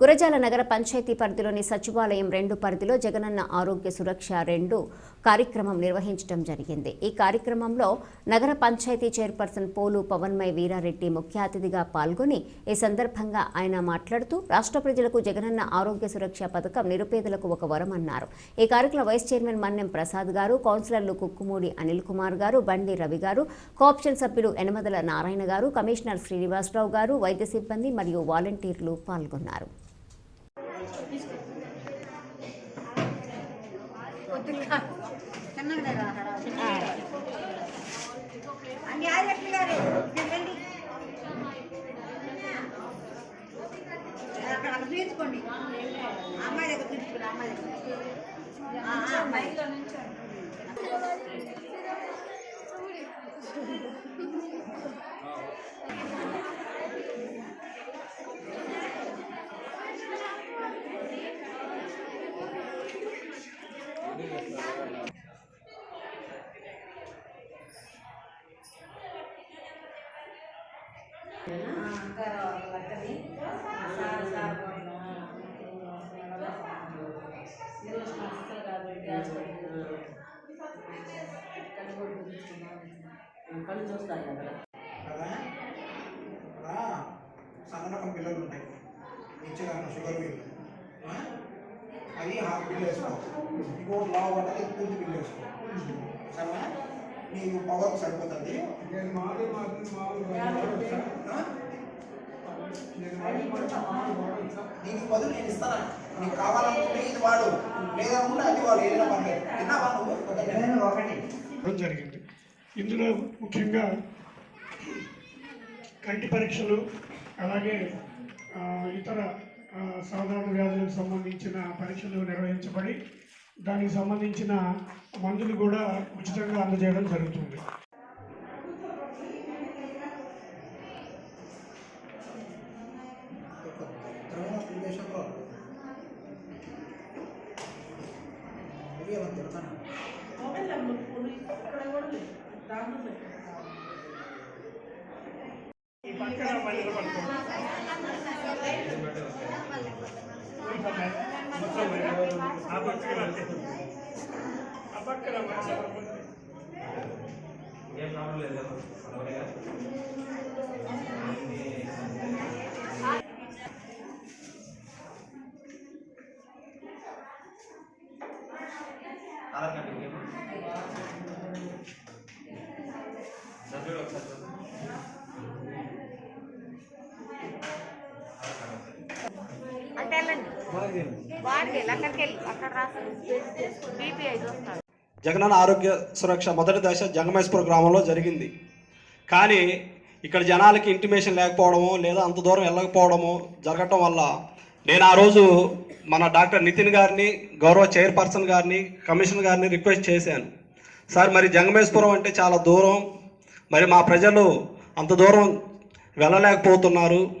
గురజాల నగర పంచాయతీ పరిధిలోని సచివాలయం రెండు పరిధిలో జగనన్న ఆరోగ్య సురక్ష రెండు కార్యక్రమం నిర్వహించడం జరిగింది. ఈ కార్యక్రమంలో నగర పంచాయతీ చైర్పర్సన్ పోలు పవన్మయ్ వీరారెడ్డి ముఖ్య అతిథిగా పాల్గొని ఈ సందర్భంగా ఆయన మాట్లాడుతూ రాష్ట్ర ప్రజలకు జగనన్న ఆరోగ్య సురక్ష పథకం నిరుపేదలకు ఒక వరం అన్నారు. ఈ కార్యక్రమం వైస్ చైర్మన్ మన్నెం ప్రసాద్ గారు కౌన్సిలర్లు కుక్కుమూడి అనిల్ కుమార్ గారు బండి రవి గారు కోఆప్షన్ సభ్యులు ఎనమదల నారాయణ గారు కమిషనర్ శ్రీనివాసరావు గారు వైద్య సిబ్బంది మరియు వాలంటీర్లు పాల్గొన్నారు అండి ఆదిలక్ష్మి గారు రండి అక్కడ అక్కడ తీర్చుకోండి అమ్మాయి దగ్గర తీర్చుకోండి అమ్మాయి దగ్గర. కళ్ళు చూస్తాయి కదా. కదా? సన్నరకం పిల్లలు ఉంటాయి ఇచ్చేదాన్ని షుగర్ బిల్లు? అది హాఫ్ బిల్ వేసుకో. ఇంకోటి లావు పడ్డది పూర్తి బిల్ వేసుకో. సరేనా? నీకు పవర్ సరిపోతుంది. ఆ? దీనికి బదులు నేను ఇస్తాను? నీకు కావాలనుకుంటే ఇది వాడు. లేదనుకుంటే అది వాడు. ఏదైనా పర్లేదు తిన్నావా నువ్వు? ఒకటి. జరిగింది. ఇందులో ముఖ్యంగా కంటి పరీక్షలు అలాగే ఇతర సాధారణ వ్యాధులకు సంబంధించిన పరీక్షలు నిర్వహించబడి దానికి సంబంధించిన మందులు కూడా ఉచితంగా అందజేయడం జరుగుతుంది. ఈ పక్కన మళ్ళీ నిలబడుకో. ఈ పక్కన. మొత్తం ఆ పక్కన రండి. ఆ పక్కన మళ్ళీ. ఏం ప్రాబ్లం లేదు కదా అలాగే ఆధార్ కార్డు ఇంకేం సభ్యుడు ఒకసారి చూడండి. ఆధార్ కార్డు ఒకసారి. అంటే వెళ్ళండి. వాడికి వెళ్ళి అక్కడికి వెళ్ళి అక్కడ రాస్తాను బీపీఐ చూస్తాడు. జగనన్న ఆరోగ్య సురక్ష మొదటి దశ జంగమేశ్వర గ్రామంలో జరిగింది. కానీ ఇక్కడ జనాలకి ఇంటిమేషన్ లేకపోవడము లేదా అంత దూరం వెళ్ళకపోవడము జరగటం వల్ల నేను ఆ రోజు మన డాక్టర్ నితిన్ గారిని గౌరవ చైర్పర్సన్ గారిని కమిషనర్ గారిని రిక్వెస్ట్ చేశాను. సార్ మరి జంగమేశ్వరం అంటే చాలా దూరం. మరి మా ప్రజలు అంత దూరం వెళ్ళలేకపోతున్నారు.